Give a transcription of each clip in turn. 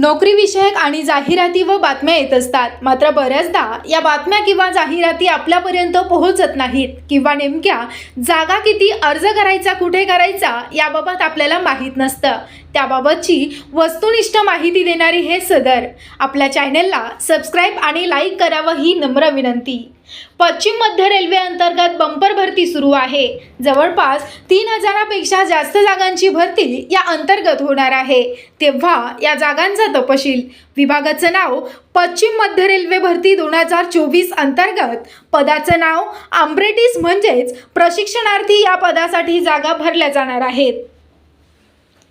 नोकरीविषयक आणि जाहिराती व बातम्या येत असतात. मात्र बऱ्याचदा या बातम्या किंवा जाहिराती आपल्यापर्यंत पोहोचत नाहीत किंवा नेमक्या जागा किती अर्ज करायचा कुठे करायचा याबाबत आपल्याला माहीत नसतं. त्याबाबतची वस्तुनिष्ठ माहिती देणारी हे सदर. आपल्या चॅनेलला सबस्क्राईब आणि लाईक करावं ही नम्र विनंती. पश्चिम मध्य रेल्वे अंतर्गत बंपर भरती सुरू आहे. जवळपास तीन हजारापेक्षा जास्त जागांची भरती या अंतर्गत होणार आहे. तेव्हा या जागांचा तपशील. विभागाचं नाव पश्चिम मध्य रेल्वे भरती दोन हजार चोवीस अंतर्गत. पदाचं नाव आंब्रेटिस म्हणजेच प्रशिक्षणार्थी या पदासाठी जागा भरल्या जाणार आहेत.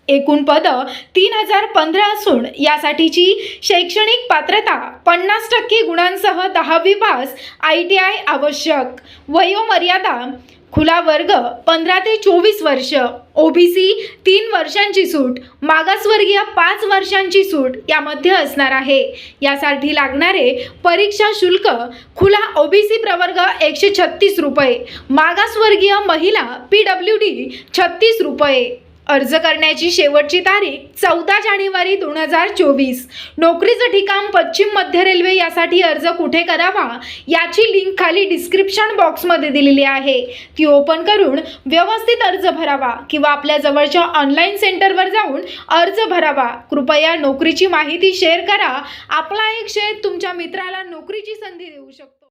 एकूण पदं तीन हजार पंधरा असून यासाठीची शैक्षणिक पात्रता पन्नास टक्के गुणांसह दहावी पास आय टी आय आवश्यक. वयोमर्यादा खुला वर्ग पंधरा ते चोवीस वर्ष. ओबीसी तीन वर्षांची सूट. मागासवर्गीय पाच वर्षांची सूट यामध्ये असणार आहे. यासाठी लागणारे परीक्षा शुल्क खुला ओबीसी प्रवर्ग एकशे छत्तीस रुपये. मागासवर्गीय महिला पी डब्ल्यू डी छत्तीस रुपये. अर्ज करण्याची शेवटची तारीख चौदा जानेवारी दोन हजार चोवीस. नोकरीचं ठिकाण पश्चिम मध्य रेल्वे यासाठी अर्ज कुठे करावा याची लिंक खाली डिस्क्रिप्शन बॉक्समध्ये दिलेली आहे. ती ओपन करून व्यवस्थित अर्ज भरावा किंवा आपल्या जवळच्या ऑनलाईन सेंटरवर जाऊन अर्ज भरावा. कृपया नोकरीची माहिती शेअर करा. आपला एक शेअर तुमच्या मित्राला नोकरीची संधी देऊ शकतो.